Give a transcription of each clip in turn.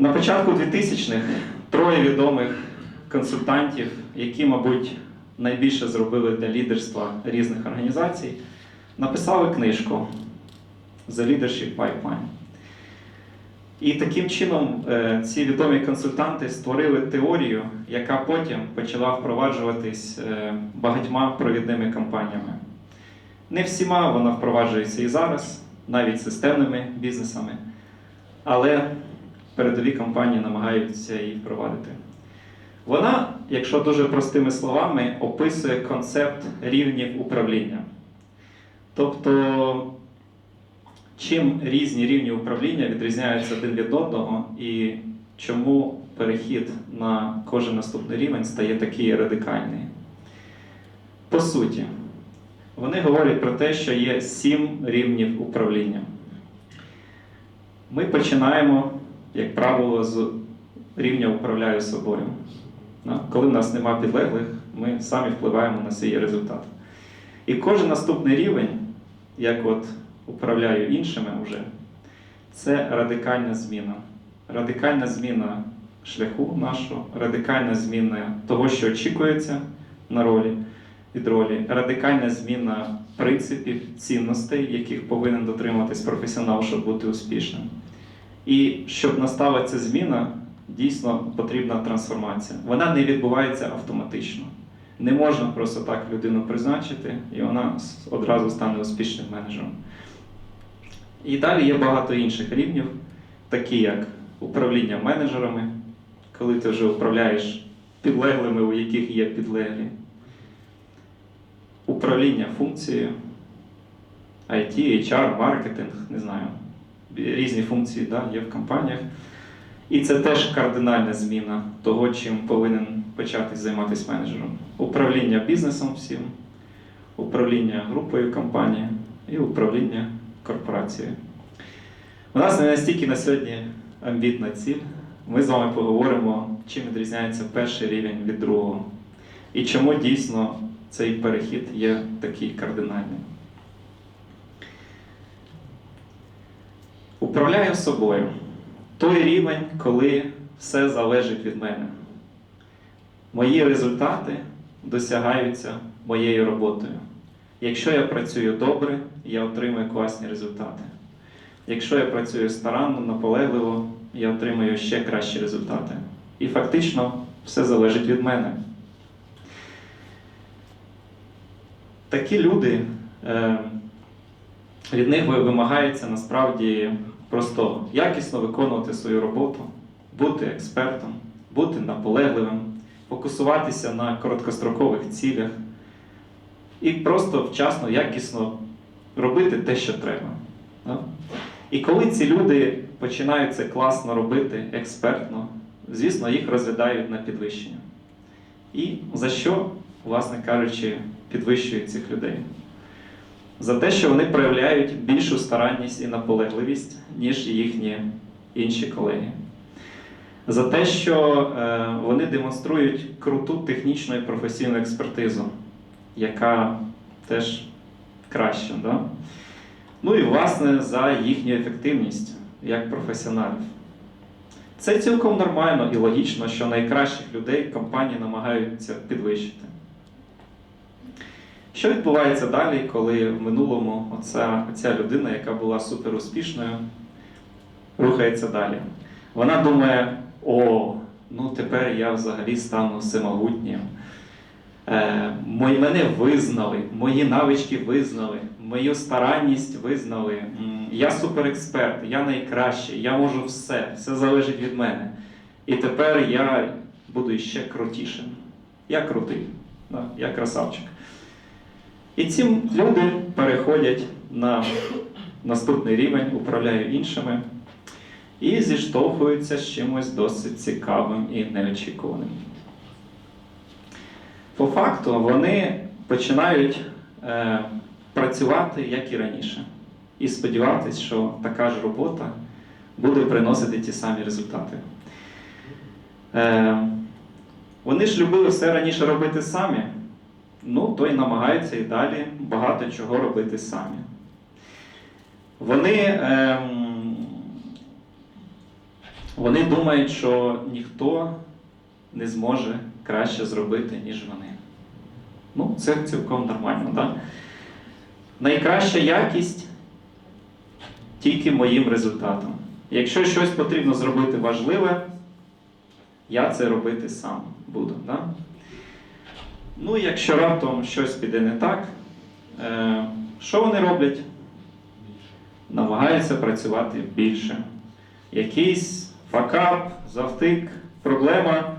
На початку 2000-х троє відомих консультантів, які, мабуть, найбільше зробили для лідерства різних організацій, написали книжку The Leadership Pipeline. І таким чином е, ці відомі консультанти створили теорію, яка потім почала впроваджуватись е, багатьма провідними компаніями. Не всіма вона впроваджується і зараз, навіть системними бізнесами, але передові компанії намагаються її впровадити. Вона, якщо дуже простими словами, описує концепт рівнів управління. Тобто, чим різні рівні управління відрізняються один від одного, і чому перехід на кожен наступний рівень стає такий радикальний. По суті, вони говорять про те, що є сім рівнів управління. Ми починаємо, як правило, з рівня управляю собою. Коли в нас нема підлеглих, ми самі впливаємо на свій результат. І кожен наступний рівень, як от управляю іншими вже, це радикальна зміна. Радикальна зміна шляху нашого, радикальна зміна того, що очікується на ролі від ролі, радикальна зміна принципів, цінностей, яких повинен дотримуватись професіонал, щоб бути успішним. І щоб настала ця зміна, дійсно потрібна трансформація. Вона не відбувається автоматично. Не можна просто так людину призначити, і вона одразу стане успішним менеджером. І далі є багато інших рівнів, такі як управління менеджерами, коли ти вже управляєш підлеглими, у яких є підлеглі, управління функцією, IT, HR, маркетинг, не знаю, різні функції да, є в компаніях. І це теж кардинальна зміна того, чим повинен почати займатися менеджером. Управління бізнесом всім, управління групою компанії і управління корпорацією. У нас не настільки на сьогодні амбітна ціль. Ми з вами поговоримо, чим відрізняється перший рівень від другого. І чому дійсно цей перехід є такий кардинальний. Управляю собою. Той рівень, коли все залежить від мене. Мої результати досягаються моєю роботою. Якщо я працюю добре, я отримую класні результати. Якщо я працюю старанно, наполегливо, я отримую ще кращі результати. І фактично все залежить від мене. Такі люди, е, від них вимагається насправді просто якісно виконувати свою роботу, бути експертом, бути наполегливим, фокусуватися на короткострокових цілях і просто вчасно, якісно робити те, що треба. І коли ці люди починають це класно робити, експертно, звісно, їх розглядають на підвищення. І за що, власне кажучи, підвищують цих людей? За те, що вони проявляють більшу старанність і наполегливість, ніж їхні інші колеги. За те, що е, вони демонструють круту технічну і професійну експертизу, яка теж краща. Да? Ну і власне за їхню ефективність як професіоналів. Це цілком нормально і логічно, що найкращих людей компанії намагаються підвищити. Що відбувається далі, коли в минулому оця, оця людина, яка була суперуспішною, рухається далі? Вона думає: о, ну тепер я взагалі стану всемогутнім. Е, мене визнали, мої навички визнали, мою старанність визнали. Я суперексперт, я найкращий, я можу все, все залежить від мене. І тепер я буду ще крутішим. Я крутий, я красавчик. І ці люди переходять на наступний рівень, управляють іншими і зіштовхуються з чимось досить цікавим і неочікуваним. По факту вони починають е, працювати як і раніше, і сподіватися, що така ж робота буде приносити ті самі результати. Е, вони ж любили все раніше робити самі, ну то й намагаються і далі багато чого робити самі. Вони ем, Вони думають, що ніхто не зможе краще зробити, ніж вони. Ну, це цілком нормально, так? Найкраща якість тільки моїм результатом. Якщо щось потрібно зробити важливе, я це робити сам буду. Да? Ну, якщо раптом щось піде не так, е, що вони роблять? Намагаються працювати більше. Якийсь факап, завтик, проблема.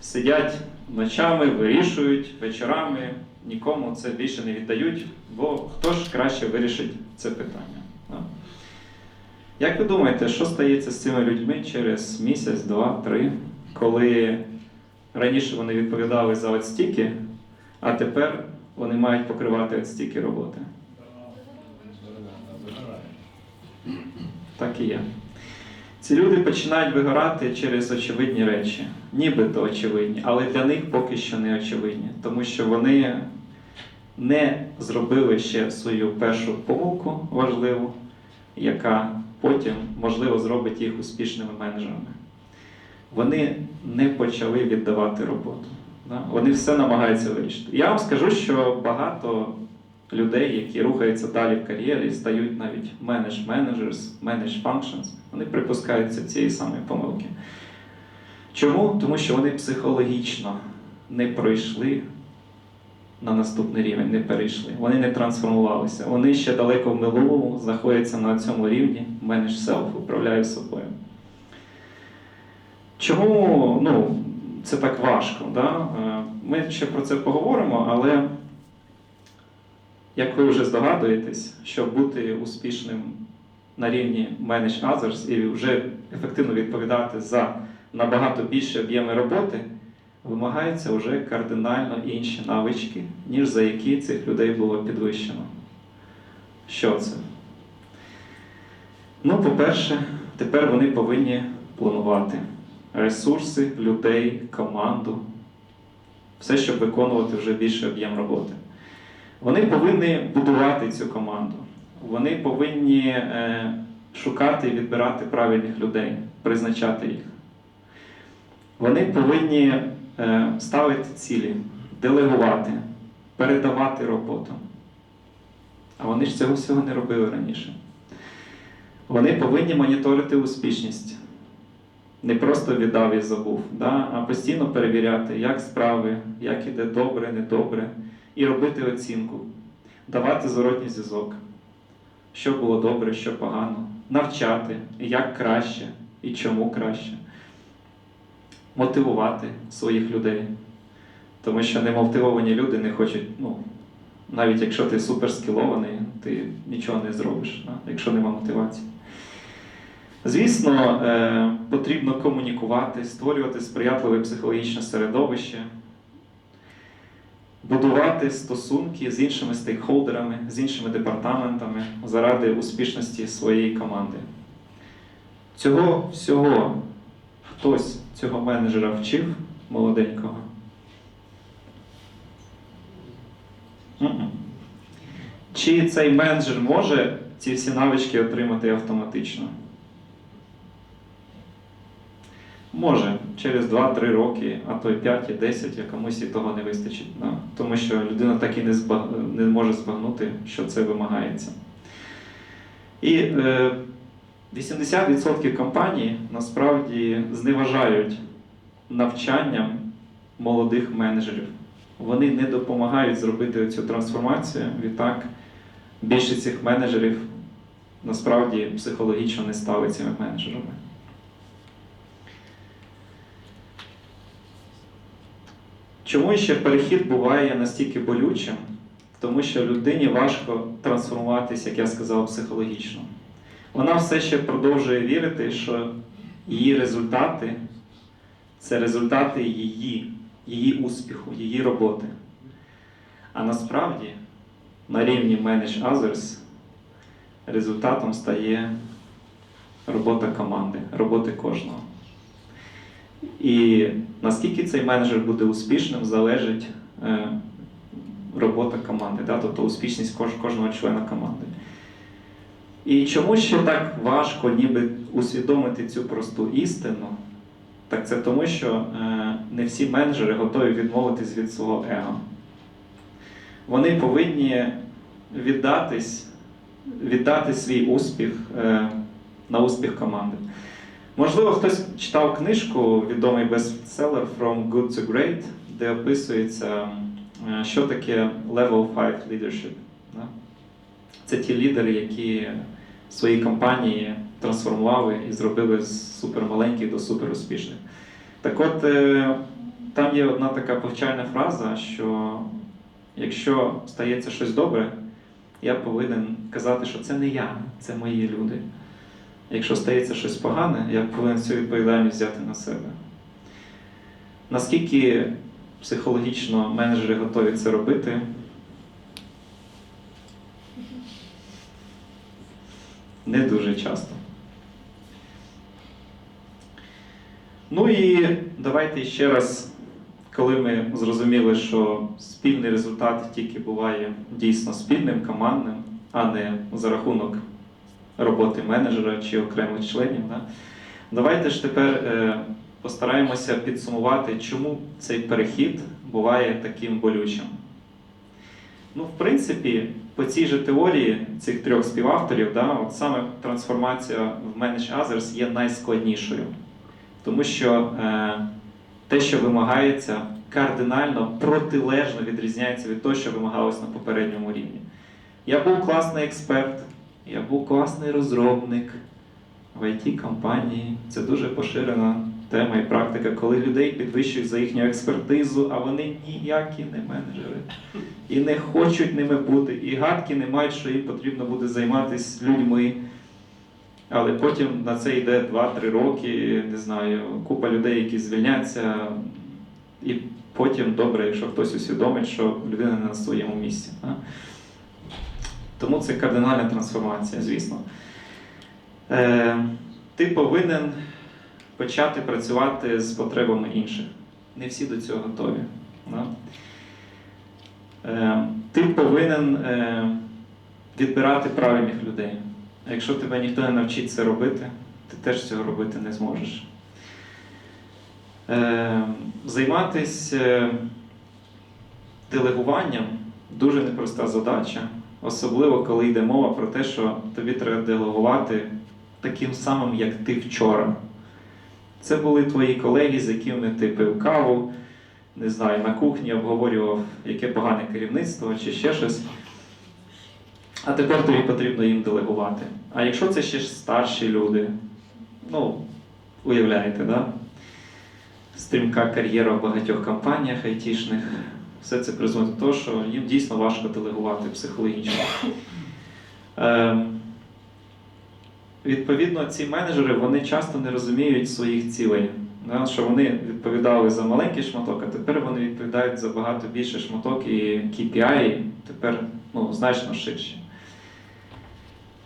Сидять ночами, вирішують вечорами, нікому це більше не віддають, бо хто ж краще вирішить це питання. да? Як ви думаєте, що стається з цими людьми через місяць, два, три, коли раніше вони відповідали за от стільки, а тепер вони мають покривати от стільки роботи? Так і є. Ці люди починають вигорати через очевидні речі, нібито очевидні, але для них поки що не очевидні, тому що вони не зробили ще свою першу помилку важливу, яка потім, можливо, зробить їх успішними менеджерами. Вони не почали віддавати роботу. да? Вони все намагаються вирішити. Я вам скажу, що багато людей, які рухаються далі в кар'єрі, стають навіть manage managers, manage functions, вони припускаються цієї самої помилки. Чому? Тому що вони психологічно не пройшли на наступний рівень, не перейшли. Вони не трансформувалися. Вони ще далеко в минулому знаходяться на цьому рівні manage self, управляю собою. Чому ну, це так важко? Да? Е, Ми ще про це поговоримо, але як ви вже здогадуєтесь, щоб бути успішним на рівні Manage Others і вже ефективно відповідати за набагато більше об'єми роботи, вимагаються вже кардинально інші навички, ніж за які цих людей було підвищено. Що це? Ну, по-перше, тепер вони повинні планувати ресурси, людей, команду, все, щоб виконувати вже більший об'єм роботи. Вони повинні будувати цю команду. Вони повинні е, шукати і відбирати правильних людей, призначати їх. Вони повинні е, ставити цілі, делегувати, передавати роботу. А вони ж цього всього не робили раніше. Вони повинні моніторити успішність. Не просто віддав і забув, да? а постійно перевіряти, як справи, як іде добре, недобре, і робити оцінку, давати зворотній зв'язок, що було добре, що погано, навчати, як краще і чому краще, мотивувати своїх людей. Тому що немотивовані люди не хочуть, ну, навіть якщо ти суперскілований, ти нічого не зробиш, да? якщо нема мотивації. Звісно, е, потрібно комунікувати, створювати сприятливе психологічне середовище, будувати стосунки з іншими стейкхолдерами, з іншими департаментами заради успішності своєї команди. Цього всього хтось цього менеджера вчив молоденького. Чи цей менеджер може ці всі навички отримати автоматично? Може, через 2-3 роки, а то й 5 і 10, а комусь і того не вистачить. Да? Тому що людина так і не, збаг... не може збагнути, що це вимагається. І е, 80% компаній насправді зневажають навчанням молодих менеджерів. Вони не допомагають зробити цю трансформацію. Відтак, більшість цих менеджерів насправді психологічно не цими менеджерами. Чому ще перехід буває настільки болючим? Тому що людині важко трансформуватися, як я сказав, психологічно. Вона все ще продовжує вірити, що її результати це результати її, її успіху, її роботи. А насправді на рівні Manage Others результатом стає робота команди, роботи кожного. І наскільки цей менеджер буде успішним, залежить е, робота команди, да? тобто успішність кож, кожного члена команди. І чому ще так важко ніби усвідомити цю просту істину? Так це тому, що е, не всі менеджери готові відмовитись від свого его. Вони повинні віддатись, віддати свій успіх е, на успіх команди. Можливо, хтось читав книжку, відомий бестселер From Good to Great, де описується, е, що таке Level 5 leadership. Це ті лідери, які свої компанії трансформували і зробили з супермаленьких до суперуспішних. Так от, е, там є одна така повчальна фраза, що якщо стається щось добре, я повинен казати, що це не я, це мої люди. Якщо стається щось погане, я повинен цю відповідальність взяти на себе. Наскільки психологічно менеджери готові це робити? Не дуже часто. Ну і давайте ще раз, коли ми зрозуміли, що спільний результат тільки буває дійсно спільним, командним, а не за рахунок роботи менеджера чи окремих членів. Да? Давайте ж тепер е, постараємося підсумувати, чому цей перехід буває таким болючим. Ну, в принципі, по цій же теорії цих трьох співавторів, да, от саме трансформація в Manage Others є найскладнішою. Тому що е, те, що вимагається, кардинально протилежно відрізняється від того, що вимагалось на попередньому рівні. Я був класний експерт, я був класний розробник в IT-компанії. Це дуже поширена тема і практика, коли людей підвищують за їхню експертизу, а вони ніякі не менеджери. І не хочуть ними бути, і гадки не мають, що їм потрібно буде займатися людьми. Але потім на це йде 2-3 роки, не знаю, купа людей, які звільняться, і потім добре, якщо хтось усвідомить, що людина не на своєму місці. Тому це кардинальна трансформація, звісно. Е, ти повинен почати працювати з потребами інших. Не всі до цього готові. Да? Е, ти повинен е, відбирати правильних людей. А якщо тебе ніхто не навчить це робити, ти теж цього робити не зможеш. Е, займатися е, делегуванням дуже непроста задача, особливо коли йде мова про те, що тобі треба делегувати таким самим, як ти вчора. Це були твої колеги, з якими ти пив каву, не знаю, на кухні обговорював, яке погане керівництво чи ще щось. А тепер тобі потрібно їм делегувати. А якщо це ще ж старші люди, ну, уявляєте, да? стрімка кар'єра в багатьох компаніях айтішних, все це призводить до того, що їм дійсно важко делегувати психологічно. Ем, Відповідно, ці менеджери вони часто не розуміють своїх цілей. Да, що вони відповідали за маленький шматок, а тепер вони відповідають за багато більше шматок і KPI тепер ну, значно ширші.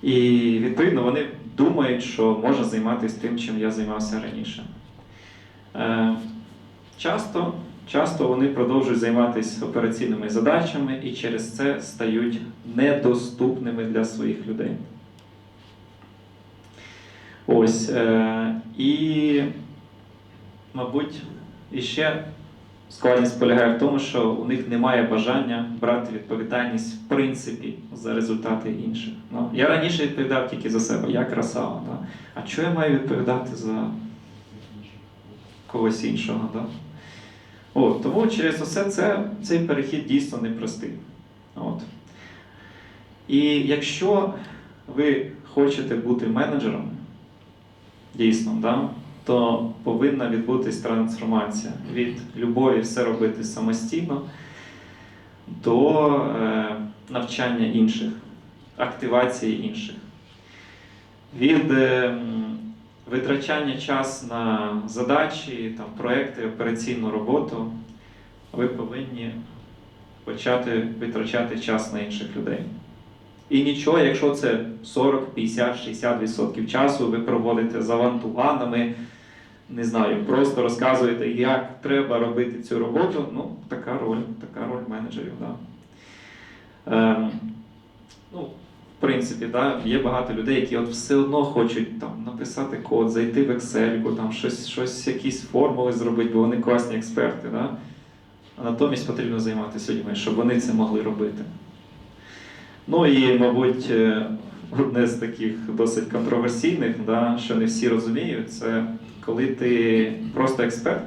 І відповідно вони думають, що можна займатися тим, чим я займався раніше. Е, часто, часто вони продовжують займатися операційними задачами і через це стають недоступними для своїх людей. Ось. Е, і, мабуть, іще складність полягає в тому, що у них немає бажання брати відповідальність в принципі за результати інших. Ну, я раніше відповідав тільки за себе, я красава. Да? А чого я маю відповідати за когось іншого? Да? О, тому через усе це цей перехід дійсно непростий. От. І якщо ви хочете бути менеджером, дійсно, да, то повинна відбутись трансформація від любові все робити самостійно до е, навчання інших, активації інших. Від е, витрачання час на задачі, там, проекти, операційну роботу, ви повинні почати витрачати час на інших людей. І нічого, якщо це 40, 50, 60% часу ви проводите за вантуганами, не знаю, просто розказуєте, як треба робити цю роботу. Ну, така роль, така роль менеджерів, да. Ем, ну, принципі, да, є багато людей, які от все одно хочуть там, написати код, зайти в Excel, там, щось, щось, якісь формули зробити, бо вони класні експерти. Да? А натомість потрібно займатися людьми, щоб вони це могли робити. Ну і, мабуть, е, одне з таких досить контроверсійних, да, що не всі розуміють, це коли ти просто експерт,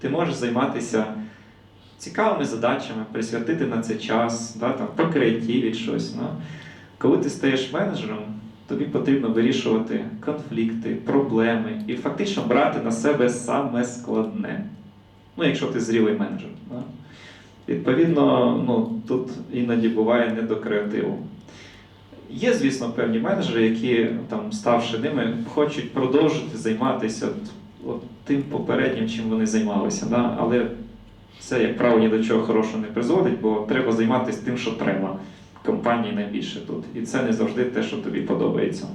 ти можеш займатися цікавими задачами, присвятити на це час, да, там, покреативити щось. Да. Коли ти стаєш менеджером, тобі потрібно вирішувати конфлікти, проблеми і фактично брати на себе саме складне. Ну, якщо ти зрілий менеджер. Да. Відповідно, ну, тут іноді буває не до креативу. Є, звісно, певні менеджери, які, там, ставши ними, хочуть продовжити займатися от, от тим попереднім, чим вони займалися. Да? Але це, як правило, ні до чого хорошого не призводить, бо треба займатися тим, що треба. Компанії найбільше тут. І це не завжди те, що тобі подобається.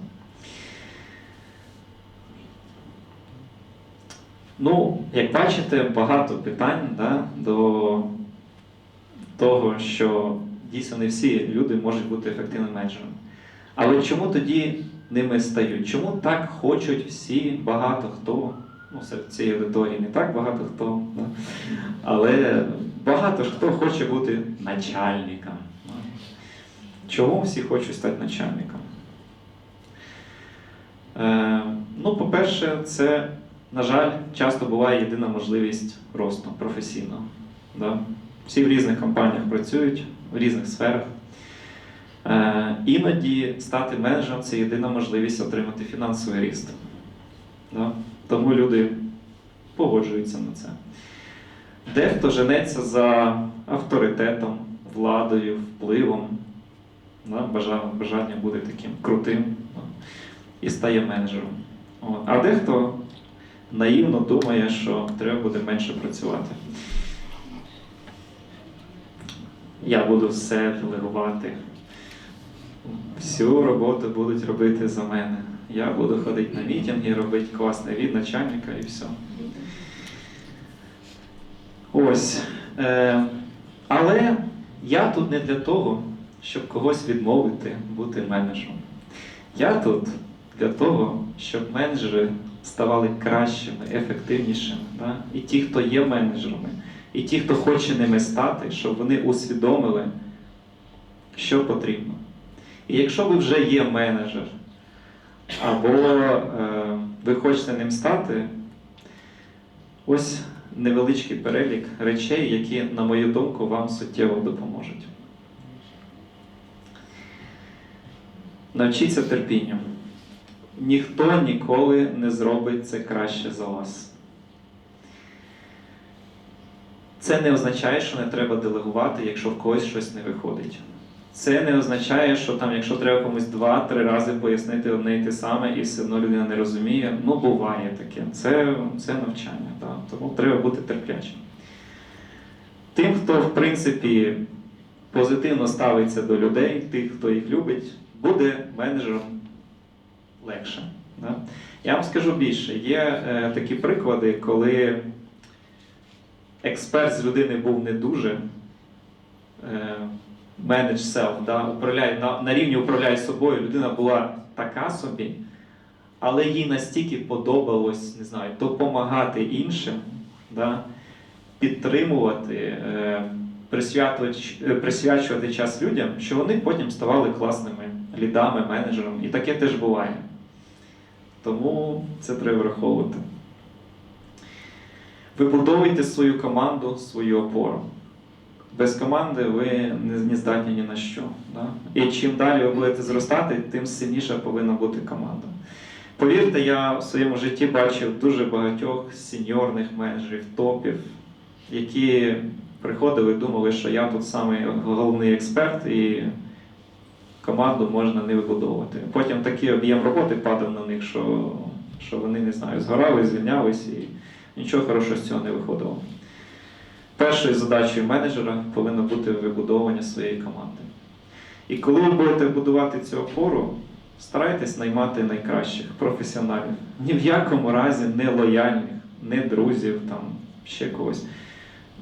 Ну, як бачите, багато питань да, до того, що дійсно не всі люди можуть бути ефективними менеджерами. Але чому тоді ними стають? Чому так хочуть всі, багато хто? Ну, серед цієї аудиторії не так багато хто, але багато хто хоче бути начальником. Чому всі хочуть стати начальником? Е, ну, по-перше, це, на жаль, часто буває єдина можливість росту професійного. Да? Всі в різних компаніях працюють, в різних сферах. Е, іноді стати менеджером це єдина можливість отримати фінансовий ріст. Да? Тому люди погоджуються на це. Дехто женеться за авторитетом, владою, впливом, бажання бути таким крутим і стає менеджером. А дехто наївно думає, що треба буде менше працювати. Я буду все делегувати. Всю роботу будуть робити за мене. Я буду ходити на мітинги, робити класний від начальника і все. Ось. Е, але я тут не для того, щоб когось відмовити бути менеджером. Я тут для того, щоб менеджери ставали кращими, ефективнішими. Да? І ті, хто є менеджерами, і ті, хто хоче ними стати, щоб вони усвідомили, що потрібно. І якщо ви вже є менеджер, або е, ви хочете ним стати, ось невеличкий перелік речей, які, на мою думку, вам суттєво допоможуть. Навчіться терпінню. Ніхто ніколи не зробить це краще за вас. Це не означає, що не треба делегувати, якщо в когось щось не виходить. Це не означає, що там, якщо треба комусь два-три рази пояснити одне і те саме, і все одно людина не розуміє. Ну, буває таке. Це, це навчання. Так. Тому треба бути терплячим. Тим, хто, в принципі, позитивно ставиться до людей, тих, хто їх любить, буде менеджером легше. Да? Я вам скажу більше, є е, такі приклади, коли експерт з людини був не дуже. Manage self, да, управляє, на, на рівні управляє собою, людина була така собі, але їй настільки подобалось, не знаю, допомагати іншим, да, підтримувати, е, е, присвячувати час людям, що вони потім ставали класними лідами, менеджерами. І таке теж буває. Тому це треба враховувати. Вибудовуйте свою команду, свою опору. Без команди ви не здатні ні на що. Да? І чим далі ви будете зростати, тим сильніша повинна бути команда. Повірте, я в своєму житті бачив дуже багатьох сеньорних менеджерів, топів, які приходили і думали, що я тут самий головний експерт і команду можна не вибудовувати. Потім такий об'єм роботи падав на них, що, що вони не знаю, згорали, звільнялись і нічого хорошого з цього не виходило. Першою задачею менеджера повинно бути вибудовування своєї команди. І коли ви будете будувати цю опору, старайтесь наймати найкращих професіоналів. Ні в якому разі не лояльних, не друзів, там, ще когось.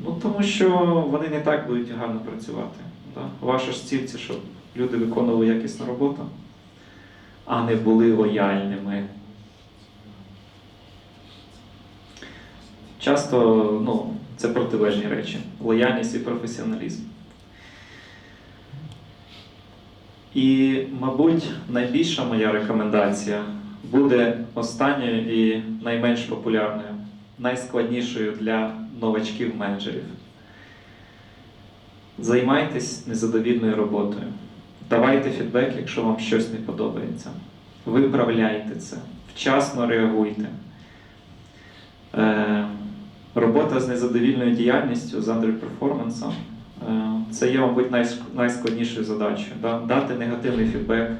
Ну, тому що вони не так будуть гарно працювати. Да? Ваша ж ціль це, щоб люди виконували якісну роботу, а не були лояльними. Часто ну, це протилежні речі: лояльність і професіоналізм. І, мабуть, найбільша моя рекомендація буде останньою і найменш популярною, найскладнішою для новачків менеджерів. Займайтесь незадовільною роботою. Давайте фідбек, якщо вам щось не подобається. Виправляйте це, вчасно реагуйте. Е, робота з незадовільною діяльністю, з андерперформансом е, це є, мабуть, найскладнішою задачею. Да? Дати негативний фідбек,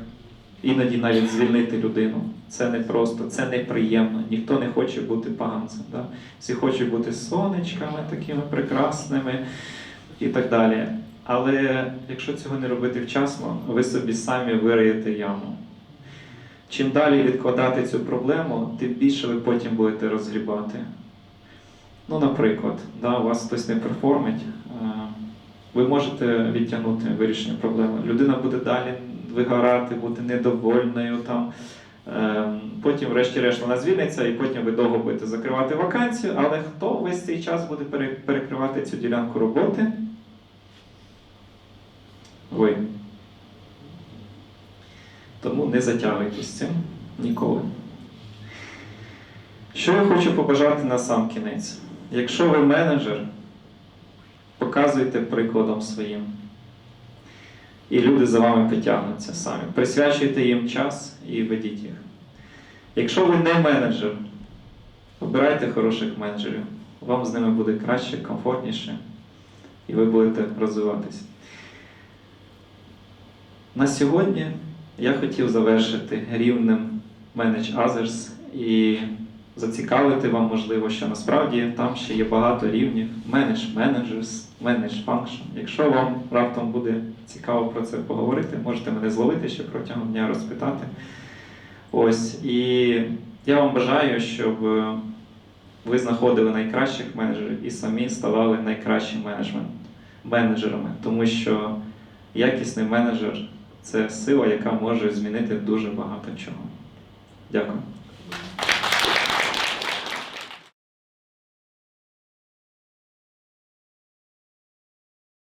іноді навіть звільнити людину. Це не просто, це неприємно. Ніхто не хоче бути поганцем. Да? Всі хочуть бути сонечками, такими прекрасними і так далі. Але якщо цього не робити вчасно, ви собі самі вириєте яму. Чим далі відкладати цю проблему, тим більше ви потім будете розгрібати. Ну, наприклад, да, у вас хтось не перформить, е, ви можете відтягнути вирішення проблеми. Людина буде далі вигорати, бути недовольною. Там. Е, Потім, врешті-решт, вона звільниться, і потім ви довго будете закривати вакансію, але хто весь цей час буде перекривати цю ділянку роботи? Ви. Тому не затягуйтесь з цим ніколи. Що я хочу побажати на сам кінець? Якщо ви менеджер, показуйте прикладом своїм. І люди за вами потягнуться самі. Присвячуйте їм час і ведіть їх. Якщо ви не менеджер, обирайте хороших менеджерів. Вам з ними буде краще, комфортніше, і ви будете розвиватись. На сьогодні я хотів завершити рівнем Manage Others і зацікавити вам, можливо, що насправді там ще є багато рівнів Manage Managers, Manage Function. Якщо вам раптом буде цікаво про це поговорити, можете мене зловити ще протягом дня розпитати. Ось, і я вам бажаю, щоб е, ви знаходили найкращих менеджерів і самі ставали найкращим менеджерами, тому що якісний менеджер це сила, яка може змінити дуже багато чого. Дякую.